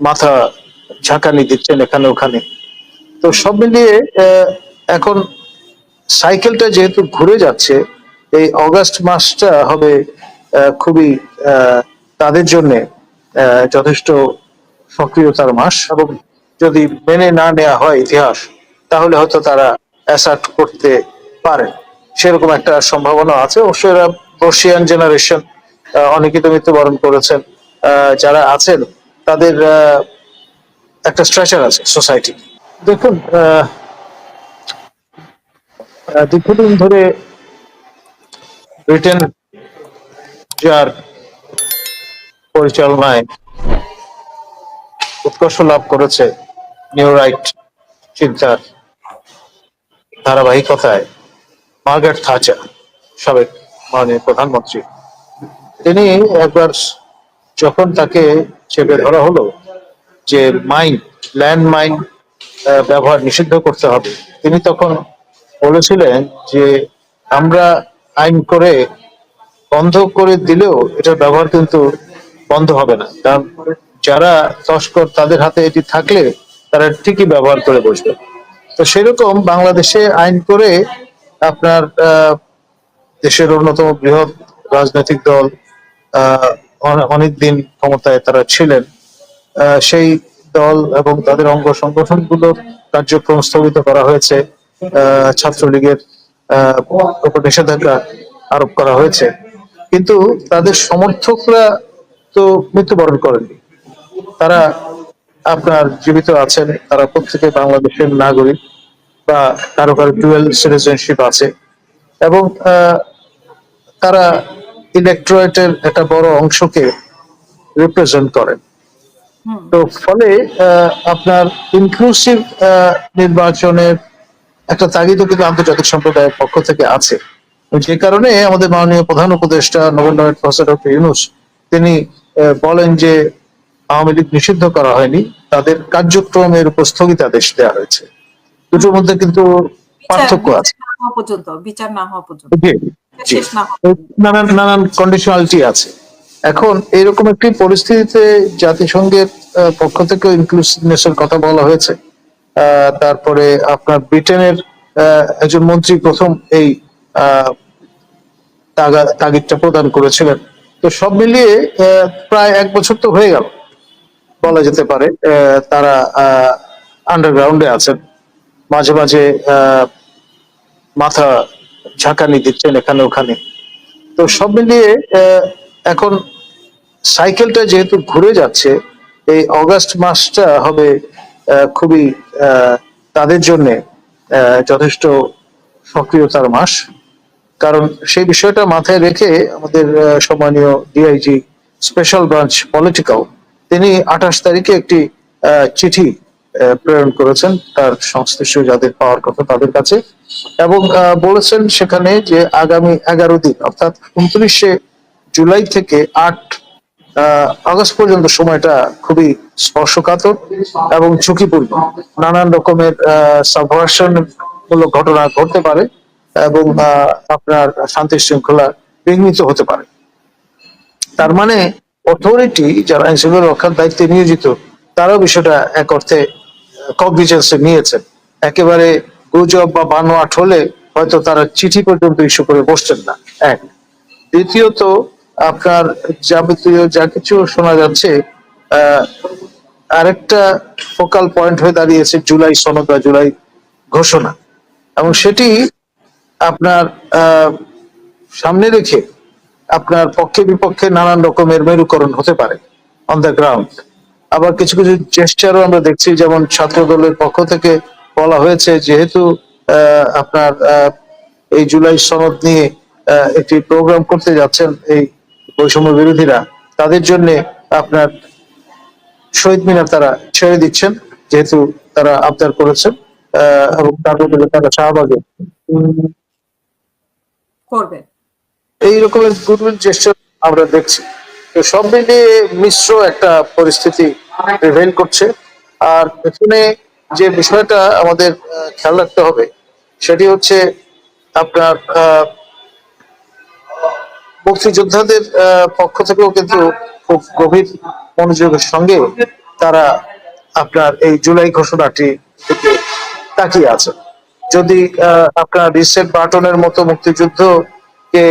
মাথা ঝাঁকানি দিচ্ছেন এখানে ওখানে। তো সব মিলিয়ে এখন সাইকেলটা যেহেতু ঘুরে যাচ্ছে, এই অগাস্ট মাসটা হবে খুবই তাদের জন্য যথেষ্ট সক্রিয়তার মাস এবং যদি মেনে না নেওয়া হয় ইতিহাস, তাহলে হয়তো তারা অ্যাসার্ট করতে পারে সেরকম একটা সম্ভাবনা আছে। অবশ্য এরা রশিয়ান জেনারেশন অনেকে তো মৃত্যুবরণ করেছেন যারা আছেন তাদের একটা স্ট্রাকচার আছে সোসাইটি দেখুন দীর্ঘদিন ধরে ব্রিটেন যার পরিচালনায় উৎকর্ষ লাভ করেছে নিউ রাইট চিন্তার ধারাবাহিকতায়, মার্গারেট থাচার, সাবেক মাননীয় প্রধানমন্ত্রী। তিনি একবার যখন তাকে চেপে ধরা হলো যে মাইন, ল্যান্ড মাইন ব্যবহার নিষিদ্ধ করতে হবে, তিনি তখন বলেছিলেন যে আমরা আইন করে বন্ধ করে দিলেও এটার ব্যবহার কিন্তু বন্ধ হবে না। কারণ যারা তস্কর, তাদের হাতে এটি থাকলে তারা ঠিকই ব্যবহার করে বসবে। তো সেরকম বাংলাদেশে আইন করে আপনার দেশের অন্যতম বৃহৎ রাজনৈতিক দল আহ, অনে- অনেকদিন ক্ষমতায় তারা ছিলেন। সেই দল এবং তাদের অঙ্গ সংগঠনগুলোর কার্যক্রম স্থগিত করা হয়েছে। ছাত্রলীগের আহ, নিষেধাজ্ঞা আরোপ করা হয়েছে। কিন্তু তাদের সমর্থকরা তো মৃত্যুবরণ করেননি। তারা আপনার জীবিত আছেন তারা প্রত্যেকে বাংলাদেশের নাগরিক বা কারও কারও ডুয়েল সিটিজেনশিপ আছে। এবং তারা ইলেকট্রয়েটের একটা বড় অংশকে রিপ্রেজেন্ট করেন তো ফলে আপনার ইনক্লুসিভ নির্বাচনের একটা তাগিদও কিন্তু আন্তর্জাতিক সম্প্রদায়ের পক্ষ থেকে আছে। যে কারণে আমাদের মাননীয় প্রধান উপদেষ্টা নভেম্বর প্রফেসর ডক্টর ইউনুস তিনি বলেন যে আওয়ামী লীগ নিষিদ্ধ করা হয়নি তাদের কার্যক্রমের উপর স্থগিতাদেশ দেওয়া হয়েছে। দুটোর মধ্যে কিন্তু পার্থক্য আছে। বিচার না হওয়া পর্যন্ত বিচার না হওয়া পর্যন্ত। জি জি। শেষ না নানান নানান কন্ডিশনালিটি আছে। এখন এরকম একটি পরিস্থিতিতে জাতিসংঘের পক্ষ থেকে ইনক্লুসিভনেস এর কথা বলা হয়েছে। তারপরে আপনার ব্রিটেনের একজন মন্ত্রী প্রথম এই তাগিদটা প্রদান করেছিলেন। তো সব মিলিয়ে প্রায় এক বছর তো হয়ে গেল। বলা যেতে পারে আহ, তারা আন্ডারগ্রাউন্ডে আছেন। মাঝে মাঝে আহ, মাথা ঝাঁকানি দিচ্ছেন এখানে ওখানে। তো সব মিলিয়ে এখন সাইকেলটা যেহেতু ঘুরে যাচ্ছে, এই অগাস্ট মাসটা হবে খুবই তাদের জন্য যথেষ্ট সক্রিয়তার মাস। কারণ সেই বিষয়টা মাথায় রেখে আমাদের সম্মানীয় ডিআইজি স্পেশাল ব্রাঞ্চ পলিটিক্যাল, তিনি আঠাশ তারিখে একটি চিঠি প্রেরণ করেছেন তার সংশ্লিষ্ট যাদের পাওয়ার কথা তাদের কাছে। এবং বলেছেন সেখানে যে আগামী এগারো দিন, অর্থাৎ উনত্রিশে জুলাই থেকে আট আগস্ট পর্যন্ত সময়টা খুবই স্পর্শকাতর এবং ঝুঁকিপূর্ণ। নানান রকমের মূলক ঘটনা ঘটতে পারে এবং আপনার শান্তি শৃঙ্খলা বিঘ্নিত হতে পারে। তার মানে অথরিটি যারা আইন শৃঙ্খলা রক্ষার দায়িত্বে নিয়োজিত, তারাও বিষয়টা এক অর্থে কগনিজেন্সে নিয়েছেন। একেবারে গুজব বা বানোয়াট হলে হয়তো তারা চিঠি পর্যন্ত ইস্যু করে বসছেন না। এক। দ্বিতীয়ত, আপনার যাবতীয় যা কিছু শোনা যাচ্ছে আরেকটা ফোকাল পয়েন্ট হয়ে দাঁড়িয়েছে জুলাই সনদ বা জুলাই ঘোষণা। এবং সেটি আপনার সামনে রেখে আপনার পক্ষে বিপক্ষে নানান রকমের মেরুকরণ হতে পারে। অন দ্য গ্রাউন্ড আবার কিছু কিছু জেস্টারও আমরা দেখছি যেমন ছাত্র দলের পক্ষ থেকে বলা হয়েছে যেহেতু আপনার এই জুলাই সনদ নিয়ে একটি প্রোগ্রাম করতে যাচ্ছেন এই বৈষম্য বিরোধীরা তাদের জন্য আপনার শহীদ মিনার তারা ছেড়ে দিচ্ছেন যেহেতু তারা আবদার করেছেন আহ, এবং তার বদলে তারা শাহবাগে করবে এই রকমের গুডউইল জেস্টার আমরা দেখছি। তো সব মিলিয়ে মিশ্র একটা পরিস্থিতি প্রিভেল করছে। আর এখানে যে বিষয়টা আমাদের খেয়াল রাখতে হবে, সেটি হচ্ছে আপনার মুক্তিযোদ্ধাদের পক্ষ থেকেও কিন্তু খুব গভীর মনোযোগের সঙ্গে তারা আপনার এই জুলাই ঘোষণাটি থেকে তাকিয়ে আছে যদি আপনার রিসেট বাটনের মতো মুক্তিযুদ্ধকে